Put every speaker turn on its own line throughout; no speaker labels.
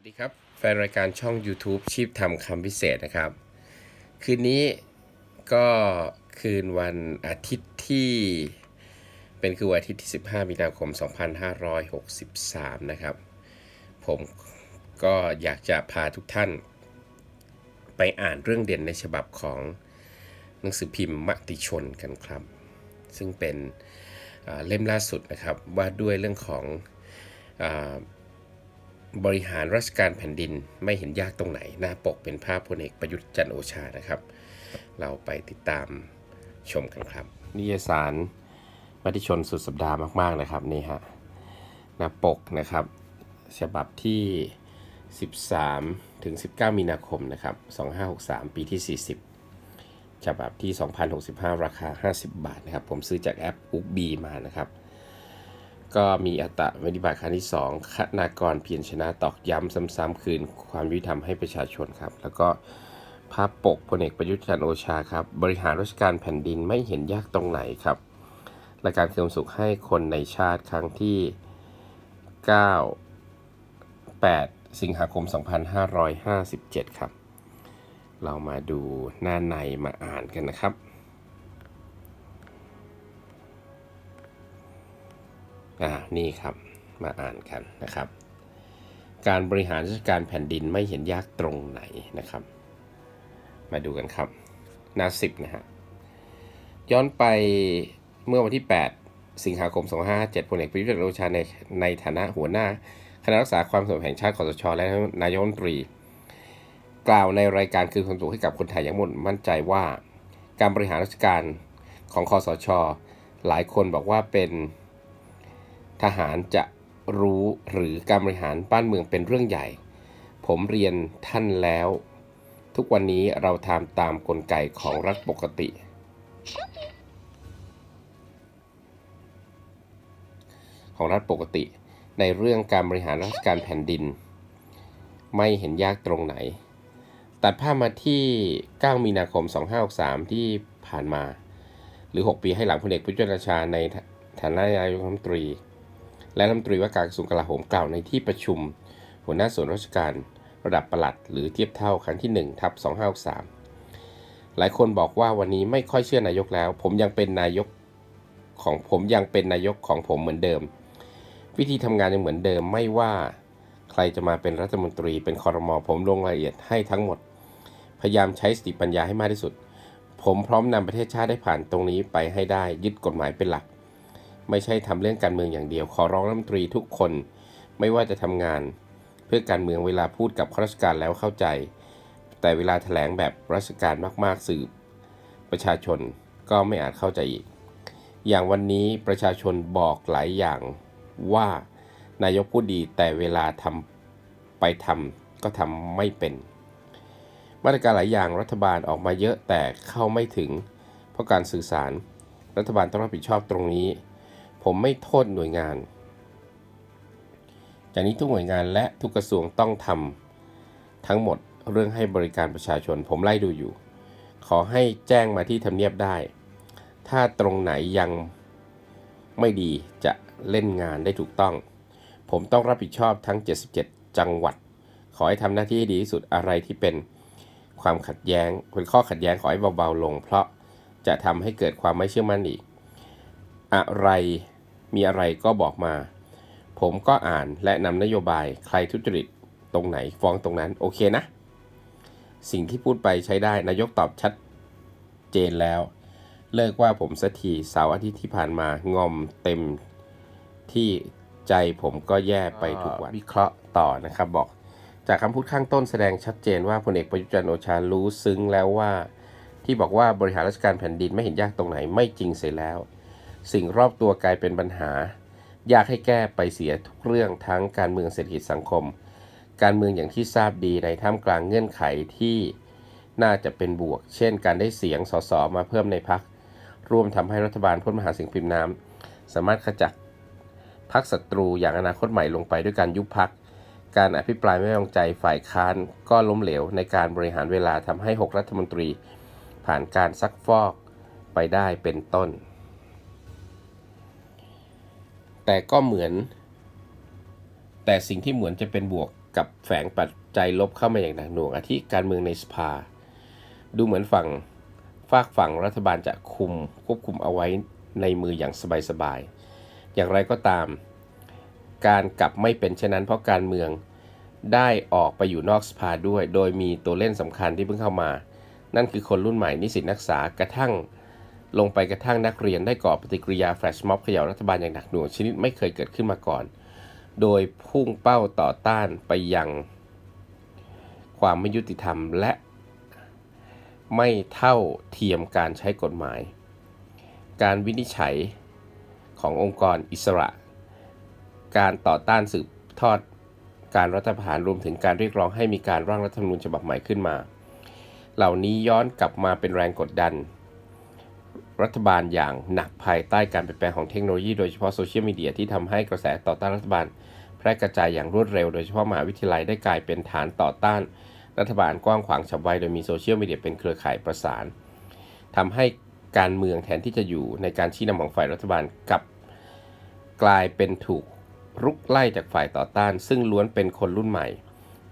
วัสดีครับ แฟนรายการช่อง YouTube ชีพทำคำพิเศษนะครับ คืนนี้ก็คืนวันอาทิตย์ที่ เป็นคือวันอาทิตย์ที่ 15 มีนาคม 2563 นะครับ ผมก็อยากจะพาทุกท่าน ไปอ่านเรื่องเด่นในฉบับของหนังสือพิมพ์มติชนกันครับ ซึ่งเป็นเล่มล่าสุดนะครับว่าด้วยเรื่องของอ บริหารราชการแผ่นดินไม่เห็นยากตรงไหน หน้าปกเป็นภาพพลเอกประยุทธ์จันโอชานะครับ เราไปติดตามชมกันครับ นิยสารมติชนสุดสัปดาห์มาก ๆ นะครับนี่ฮะหน้าปกนะครับ ฉบับที่ 13 ถึง 19 มีนาคมนะครับ 2563 ปีที่ 40 ฉบับที่ 2,065 ราคา 50 บาทนะครับ ผมซื้อจากแอปอุ๊กบีมานะครับ ก็มีอัตวินิบาตครั้งที่ 2คณากรเพียรชนะตอกย้ำซ้ำๆคืน ความยุติธรรมให้ประชาชนครับ แล้วก็ภาพปกพลเอกประยุทธ์จันโอชาครับ บริหารราชการแผ่นดินไม่เห็นยากตรงไหนครับและการเคืนสุขให้คนในชาติครั้งที่ 9 8 สิงหาคม 2557 ครับ เรามาดูหน้าในมาอ่านกันนะครับ อ่านี่ครับมาอ่านกันนะครับ การบริหารราชการแผ่นดินไม่เห็นยากตรงไหนนะครับ มาดูกันครับหน้าสิบนะฮะย้อนไปเมื่อวันที่ 8 สิงหาคม 2557พลเอกประยุทธ์จันทร์โอชาในในฐานะหัวหน้า คณะรักษาความสงบแห่งชาติคอสชและนายกรัฐมนตรี กล่าวในรายการคืนความสุขให้กับคนไทยอย่างมุ่งมั่นใจว่า การบริหารราชการของคอสช หลายคนบอกว่าเป็น ทหารจะรู้หรือการบริหารบ้านเมืองเป็นเรื่องใหญ่ ผมเรียนท่านแล้ว ทุกวันนี้เราทำตามกลไกของรัฐปกติ ของรัฐปกติ ในเรื่องการบริหารราชการแผ่นดิน ไม่เห็นยากตรงไหน ตัดภาพมาที่ 9 มีนาคม 2563 ที่ผ่านมา หรือ 6 ปีให้หลังพลเอกประยุทธ์จันทร์โอชาในฐานะนายกรัฐมนตรี และรัฐมนตรีว่าการกระทรวงกลาโหมกล่าวในที่ประชุม หัวหน้าส่วนราชการระดับประหลัด หรือเทียบเท่าครั้งที่1ทับ2563 หลายคนบอกว่าวันนี้ไม่ค่อยเชื่อนายกแล้ว ผมยังเป็นนายกของผมยังเป็นนายกของผมเหมือนเดิม วิธีทำงานยังเหมือนเดิมไม่ว่าใครจะมาเป็นรัฐมนตรีเป็นคอรมอผมลงรายละเอียดให้ทั้งหมด พยายามใช้สติปัญญาให้มากที่สุด ผมพร้อมนำประเทศชาติได้ผ่านตรงนี้ไปให้ได้ยึดกฎหมายเป็นหลัก ไม่ใช่ทำเรื่องการเมืองอย่างเดียว ขอร้องรัฐมนตรีทุกคน ไม่ว่าจะทำงาน เพื่อการเมืองเวลาพูดกับข้าราชการแล้วเข้าใจ แต่เวลาแถลงแบบราชการมาก ๆ สื่อประชาชนก็ไม่อาจเข้าใจอีก อย่างวันนี้ประชาชนบอกหลายอย่างว่านายกพูดดีแต่เวลาทำไปทำก็ทำไม่เป็น มาตรการหลายอย่างรัฐบาลออกมาเยอะแต่เข้าไม่ถึง เพราะการสื่อสารรัฐบาลต้องรับผิดชอบตรงนี้ ผมไม่โทษหน่วยงาน จากนี้ทุกหน่วยงานและทุกกระทรวงต้องทำทั้งหมดเรื่องให้บริการประชาชน ผมไล่ดูอยู่ ขอให้แจ้งมาที่ทำเนียบได้ ถ้าตรงไหนยังไม่ดีจะเล่นงานได้ถูกต้อง ผมต้องรับผิดชอบทั้ง 77 จังหวัด ขอให้ทำหน้าที่ให้ดีที่สุดอะไรที่เป็นความขัดแย้งเป็นข้อขัดแย้งขอให้เบาๆลง เพราะจะทำให้เกิดความไม่เชื่อมั่นอีก อะไรมีอะไรก็บอกมา ผมก็อ่านและนำนโยบายใครทุจริตตรงไหนฟ้องตรงนั้นโอเคนะ สิ่งที่พูดไปใช้ได้นายกตอบชัดเจนแล้ว เลิกว่าผมสักทีเสาร์อาทิตย์ที่ผ่านมางอมเต็มที่ใจผมก็แย่ไปทุกวันวิเคราะห์ต่อนะครับบอก จากคำพูดข้างต้นแสดงชัดเจนว่าพลเอกประยุทธ์จันทร์โอชารู้ซึ้งแล้วว่า ที่บอกว่าบริหารราชการแผ่นดินไม่เห็นยากตรงไหนไม่จริงเสียแล้ว สิ่งรอบตัวกลายเป็นปัญหา ยากให้แก้ไปเสียทุกเรื่องทั้งการเมืองเศรษฐกิจสังคม การเมืองอย่างที่ทราบดีในท่ามกลางเงื่อนไขที่น่าจะเป็นบวก เช่น การได้เสียงสสมาเพิ่มในพักร่วมทำให้รัฐบาลพ้นมหาสียงปริมพ์น้ำสามารถขจัดพักศัตรูอย่างอนาคตใหม่ลงไปด้วยการยุบพัก การอภิปรายไม่ไว้วางใจฝ่ายค้านก็ล้มเหลวในการบริหารเวลาทำให้ 6 รัฐมนตรี ผ่านการซักฟอกไปได้เป็นต้น แต่ก็เหมือน แต่สิ่งที่เหมือนจะเป็นบวกกับแฝงปัจจัยลบเข้ามาอย่างหนักหน่วงอาทิการเมืองในสภา ดูเหมือนฝั่งฝากฝั่งรัฐบาลจะคุมควบคุมเอาไว้ในมืออย่างสบายๆ อย่างไรก็ตาม การกลับไม่เป็นเช่นนั้นเพราะการเมืองได้ออกไปอยู่นอกสภาด้วย โดยมีตัวเล่นสำคัญที่เพิ่งเข้ามา นั่นคือคนรุ่นใหม่นิสิตนักศึกษากระทั่ง ลงไปกระทั่งนักเรียนได้ก่อปฏิกิริยาแฟลชม็อบเขย่ารัฐบาลอย่างหนักหน่วงชนิดไม่เคยเกิดขึ้นมาก่อน โดยพุ่งเป้าต่อต้านไปยังความไม่ยุติธรรมและไม่เท่าเทียมการใช้กฎหมาย การวินิจฉัยขององค์กรอิสระ การต่อต้านสืบทอดการรัฐประหารรวมถึงการเรียกร้องให้มีการร่างรัฐธรรมนูญฉบับใหม่ขึ้นมา เหล่านี้ย้อนกลับมาเป็นแรงกดดัน รัฐบาลอย่างหนักภายใต้การเปลี่ยนแปลงของเทคโนโลยีโดยเฉพาะโซเชียลมีเดียที่ทำให้กระแสต่อต้านรัฐบาล แพร่กระจายอย่างรวดเร็ว โดยเฉพาะมหาวิทยาลัยได้กลายเป็นฐานต่อต้าน รัฐบาลกว้างขวางฉับไวโดยมีโซเชียลมีเดียเป็นเครือข่ายประสานทำให้การเมืองแทนที่จะอยู่ในการชี้นำของฝ่ายรัฐบาลกลับ กลายเป็นถูกรุกไล่จากฝ่ายต่อต้าน ซึ่งล้วนเป็นคนรุ่นใหม่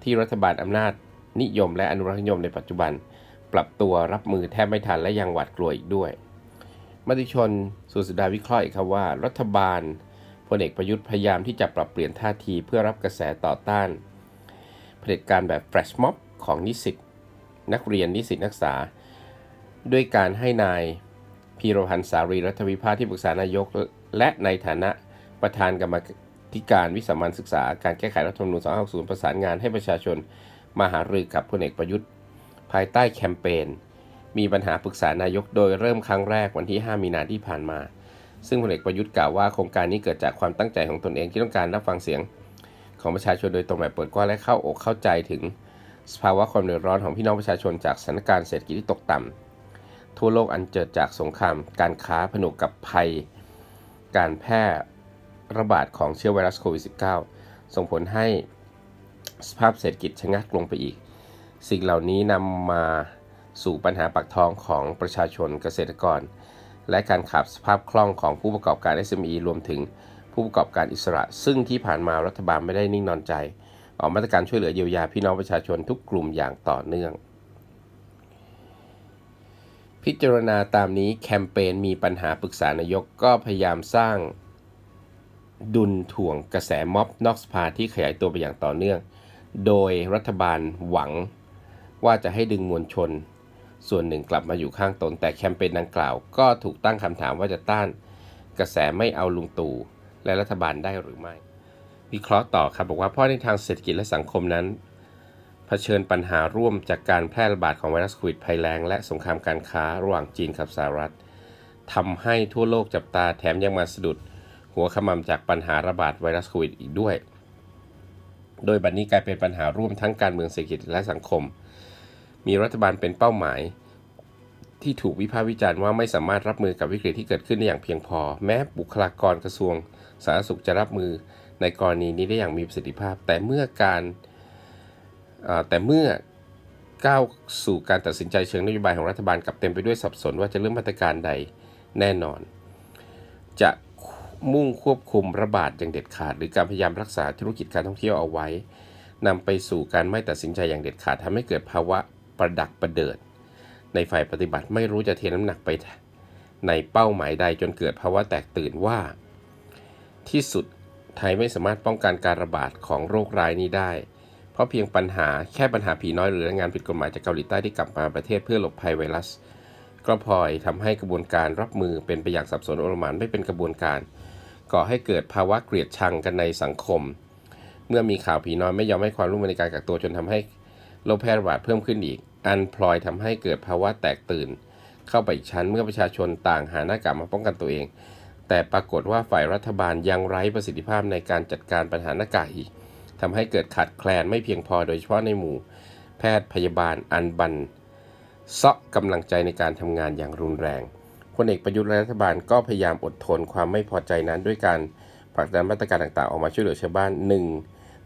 ที่รัฐบาลอำนาจนิยมและอนุรักษนิยมในปัจจุบัน ปรับตัวรับมือแทบไม่ทันและยังหวาดกลัวอีกด้วย มติชนสุสดาวิเคราะห์อีกครับว่า รัฐบาลพลเอกประยุทธ์พยายามที่จะปรับเปลี่ยนท่าทีเพื่อรับกระแสต่อต้านเผด็จการแบบแฟลชม็อบของนิสิตนักเรียนนิสิตนักศึกษา ด้วยการให้นายพีรพันธ์สารีรัฐวิพาที่ปรึกษานายก และในฐานะประธานกรรมธิการวิสามัญศึกษา การแก้ไขรัฐธรรมนูญ 260 ประสานงานให้ประชาชนมาหารือกับพลเอกประยุทธ์ ภายใต้แคมเปญ มีปัญหาปรึกษานายกโดยเริ่มครั้งแรกวันที่ 5 มีนาที่ผ่านมา ซึ่งพลเอกประยุทธ์กล่าวว่าโครงการนี้เกิดจากความตั้งใจของตนเองที่ต้องการรับฟังเสียง ของประชาชนโดยตรงแบบเปิดกว้างและเข้าอกเข้าใจถึงสภาวะความเดือดร้อนของพี่น้องประชาชนจากสถานการณ์เศรษฐกิจที่ตกต่ำทั่วโลกอันเกิดจากสงคราม การค้าผนวกกับภัย การแพร่ระบาดของเชื้อไวรัสโควิด -19 ส่งผลให้สภาพเศรษฐกิจชะงักลงไปอีก สิ่งเหล่านี้นำมา สู่ปัญหาปากท้องของประชาชนเกษตรกร และการขาดสภาพคล่องของผู้ประกอบการ SME รวมถึงผู้ประกอบการอิสระ ซึ่งที่ผ่านมารัฐบาลไม่ได้นิ่งนอนใจ ออกมาตรการช่วยเหลือเยียวยาพี่น้องประชาชนทุกกลุ่มอย่างต่อเนื่อง พิจารณาตามนี้แคมเปญมีปัญหาปรึกษานายกก็พยายามสร้าง ดุลถ่วงกระแสม็อบนอกสภาที่ขยายตัวไปอย่างต่อเนื่อง โดยรัฐบาลหวังว่าจะให้ดึงมวลชน ส่วนหนึ่งกลับมาอยู่ข้างตน แต่แคมเปญดังกล่าว ก็ถูกตั้งคำถามว่าจะต้าน กระแสไม่เอาลุงตู่และรัฐบาลได้หรือไม่ วิเคราะห์ต่อครับบอกว่าเพราะในทางเศรษฐกิจและสังคมนั้นเผชิญปัญหาร่วมจากการแพร่ระบาดของไวรัสโควิดภัยแรงและสงครามการค้าระหว่างจีนกับสหรัฐทำให้ทั่วโลกจับตาแถมยังมาสะดุด หัวขมำจากปัญหาระบาดไวรัสโควิดอีกด้วย โดยบัดนนี้กลายเป็นปัญหาร่วมทั้งการเมืองเศรษฐกิจและสังคม มีรัฐบาลเป็นเป้าหมาย ที่ถูกวิพากษ์วิจารณ์ว่าไม่สามารถรับมือกับวิกฤตที่เกิดขึ้นได้อย่างเพียงพอ แม้บุคลากรกระทรวง สาธารณสุขจะรับมือในกรณีนี้ได้อย่างมีประสิทธิภาพ แต่เมื่อการแต่เมื่อก้าวสู่การตัดสินใจเชิงนโยบายของรัฐบาลกลับเต็มไปด้วยสับสนว่าจะเริ่มมาตรการใดแน่นอน จะมุ่งควบคุมระบาดอย่างเด็ดขาด หรือการพยายามรักษาธุรกิจการท่องเที่ยวเอาไว้นำไปสู่การไม่ตัดสินใจอย่างเด็ดขาดทำให้เกิดภาวะ ประดักประเดิด ในฝ่ายปฏิบัติไม่รู้จะเทน้ำหนักไปในเป้าหมายใดจนเกิดภาวะแตกตื่นว่า ที่สุดไทยไม่สามารถป้องกันการระบาดของโรคร้ายนี้ได้ เพราะเพียงปัญหาแค่ปัญหาผีน้อยหรือแรงงานผิดกฎหมายจากเกาหลีใต้ที่กลับมาประเทศเพื่อหลบภัยไวรัส ก็พลอยทำให้กระบวนการรับมือเป็นไปอย่างสับสนโอลหมานไม่เป็นกระบวนการ ก่อให้เกิดภาวะเกลียดชังกันในสังคม เมื่อมีข่าวผีน้อยไม่ยอมให้ความร่วมมือในการกักตัวจนทำให้ โรคแพร่ระบาดเพิ่มขึ้นอีก อันพลอยทำให้เกิดภาวะแตกตื่น เข้าไปอีกชั้นเมื่อประชาชนต่างหาหน้ากากมาป้องกันตัวเอง แต่ปรากฏว่าฝ่ายรัฐบาลยังไร้ประสิทธิภาพในการจัดการปัญหาหน้ากากอีกทำให้เกิดขาดแคลนไม่เพียงพอโดยเฉพาะในหมู่ แพทย์พยาบาลอันบันเซาะกำลังใจในการทำงานอย่างรุนแรงพลเอกประยุทธ์และรัฐบาลก็พยายามอดทนความไม่พอใจนั้นด้วยการผลักดันมาตรการต่างๆ ออกมาช่วยเหลือชาวบ้านหนึ่ง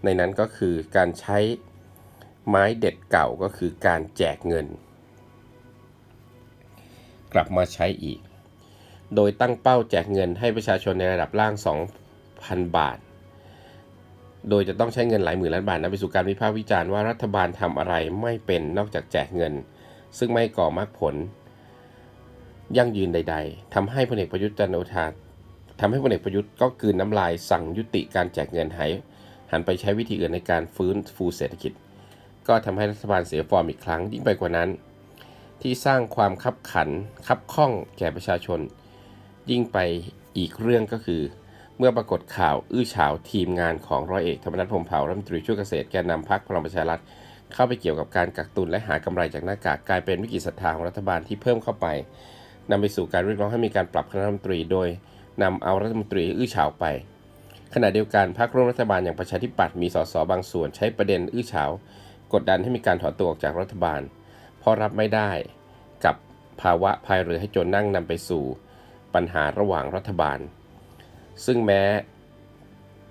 ในนั้นก็คือการใช้ ไม้เด็ดเก่าก็คือการแจกเงิน กลับมาใช้อีก โดยตั้งเป้าแจกเงินให้ประชาชนในระดับล่าง 2,000 บาท โดยจะต้องใช้เงินหลายหมื่นล้านบาทนำไปสู่การวิพากษ์วิจารณ์ว่ารัฐบาลทำอะไรไม่เป็นนอกจากแจกเงิน ซึ่งไม่ก่อมรรคผล ยั่งยืนใด ๆทำให้พลเอกประยุทธ์จันโอชาทำให้พลเอกประยุทธ์ก็กลืนน้ำลายสั่งยุติการแจกเงินหายหันไปใช้วิธีอื่นในการฟื้นฟูเศรษฐกิจ ก็ทำให้รัฐบาลเสียฟอร์มอีกครั้งยิ่งไปกว่านั้น ที่สร้างความคับขันคับข้องแก่ประชาชน ยิ่งไปอีกเรื่องก็คือ เมื่อปรากฏข่าวอื้อฉาวทีมงานของร้อยเอกธรรมนัฐพรมเผ่ารัฐมนตรีช่วยเกษตรแกนนำพรรคพลังประชารัฐเข้าไปเกี่ยวกับการกักตุนและหากำไรจากหน้ากากกลายเป็นวิกฤตศรัทธาของรัฐบาลที่เพิ่มเข้าไปนำไปสู่การเรียกร้องให้มีการปรับคณะรัฐมนตรี โดยนำเอารัฐมนตรีอื้อฉาวไป ขณะเดียวกันพรรคร่วมรัฐบาลอย่างประชาธิปัตย์มีสสบางส่วนใช้ประเด็นอื้อฉาว กดดันให้มีการถอนตัวออกจากรัฐบาล เพราะรับไม่ได้กับภาวะพายเรือให้จนนั่งนำไปสู่ปัญหาระหว่างรัฐบาล ซึ่งแม้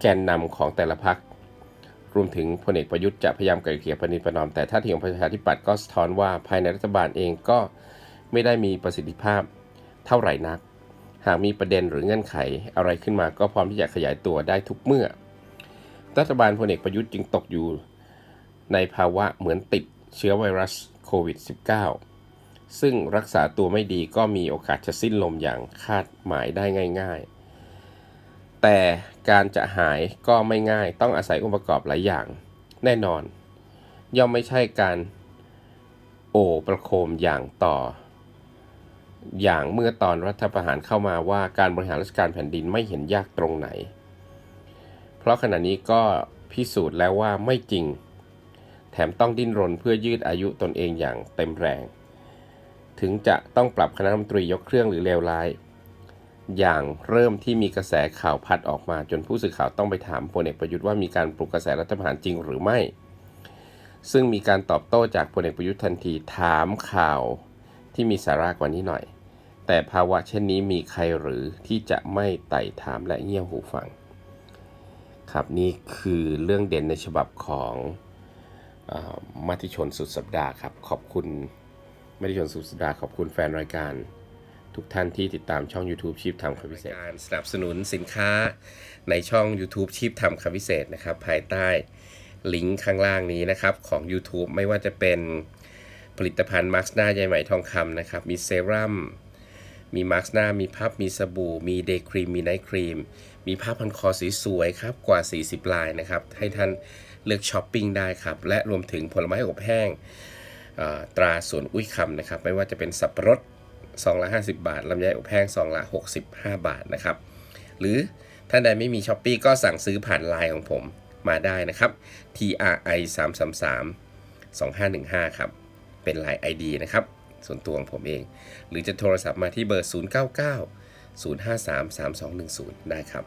แกนนำของแต่ละพรรครวมถึงพลเอกประยุทธ์จะพยายามไกล่เกลี่ยปณิประนอม แต่ท่าทีของประชาธิปัตย์ก็สะท้อนว่าภายในรัฐบาลเองก็ไม่ได้มีประสิทธิภาพเท่าไหร่นัก หากมีประเด็นหรือเงื่อนไขอะไรขึ้นมาก็พร้อมที่จะขยายตัวได้ทุกเมื่อ รัฐบาลพลเอกประยุทธ์จึงตกอยู่ ในภาวะเหมือนติดเชื้อไวรัสโควิด -19 ซึ่งรักษาตัวไม่ดีก็มีโอกาสจะสิ้นลมอย่างคาดหมายได้ง่าย ๆ แต่การจะหายก็ไม่ง่ายต้องอาศัยองค์ประกอบหลายอย่าง แน่นอน ย่อมไม่ใช่การโอบประโคมอย่างต่อ อย่างเมื่อตอนรัฐประหารเข้ามาว่าการบริหารราชการแผ่นดินไม่เห็นยากตรงไหน เพราะขณะนี้ก็พิสูจน์แล้วว่าไม่จริง มต้องดิ้นรนเพื่อยืดอายุตนเองอย่างเต็มแรง ถึงจะต้องปรับคณะรัฐมนตรียกเครื่องหรือเลวร้าย อย่างเริ่มที่มีกระแสข่าวพัดออกมาจนผู้สื่อข่าวต้องไปถามพลเอกประยุทธ์ว่ามีการปลุกกระแสรัฐประหารจริงหรือไม่ ซึ่งมีการตอบโต้จากพลเอกประยุทธ์ทันทีถามข่าวที่มีสาระกว่านี้หน่อย แต่ภาวะเช่นนี้มีใครหรือที่จะไม่ไต่ถามและเงี่ยหูฟัง ครับนี่คือเรื่องเด่นในฉบับของ มติชนสุดสัปดาห์ครับ ขอบคุณมติชนสุดสัปดาห์ขอบคุณแฟนรายการ ทุกท่านที่ติดตามช่อง YouTube ชีพทำคำพิเศษการสนับสนุนสินค้าในช่อง YouTube ชีพทำคำพิเศษนะครับ ภายใต้ลิงก์ข้างล่างนี้นะครับ ของ YouTube ไม่ว่าจะเป็นผลิตภัณฑ์มาร์คหน้าใยไหมทองคำนะครับ มีเซรั่มมีมาร์คหน้ามีพับมีสบู่ มีเดย์ครีม มีไนท์ครีม มีผ้าพันคอสวยๆครับ กว่า 40 ลายนะครับ ให้ท่าน เลือกช้อปปิ้งได้ครับ และรวมถึงผลไม้อบแห้งตราสวนอุ้ยคำนะครับ ไม่ว่าจะเป็นสับปะรดซองละ 50 บาทลำไยอบแห้งซองละ 65 บาทนะครับ หรือท่านใดไม่มีช้อปปีก็สั่งซื้อผ่านไลน์ของผมมาได้นะครับ TRI 333 2515ครับ เป็นไลน์ ID นะครับ ส่วนตัวของผมเอง หรือจะโทรศัพท์มาที่เบอร์ 099 053 3210 ได้ครับ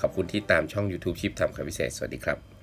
ขอบคุณที่ตามช่อง YouTube ชิปทำคำพิเศษ สวัสดีครับ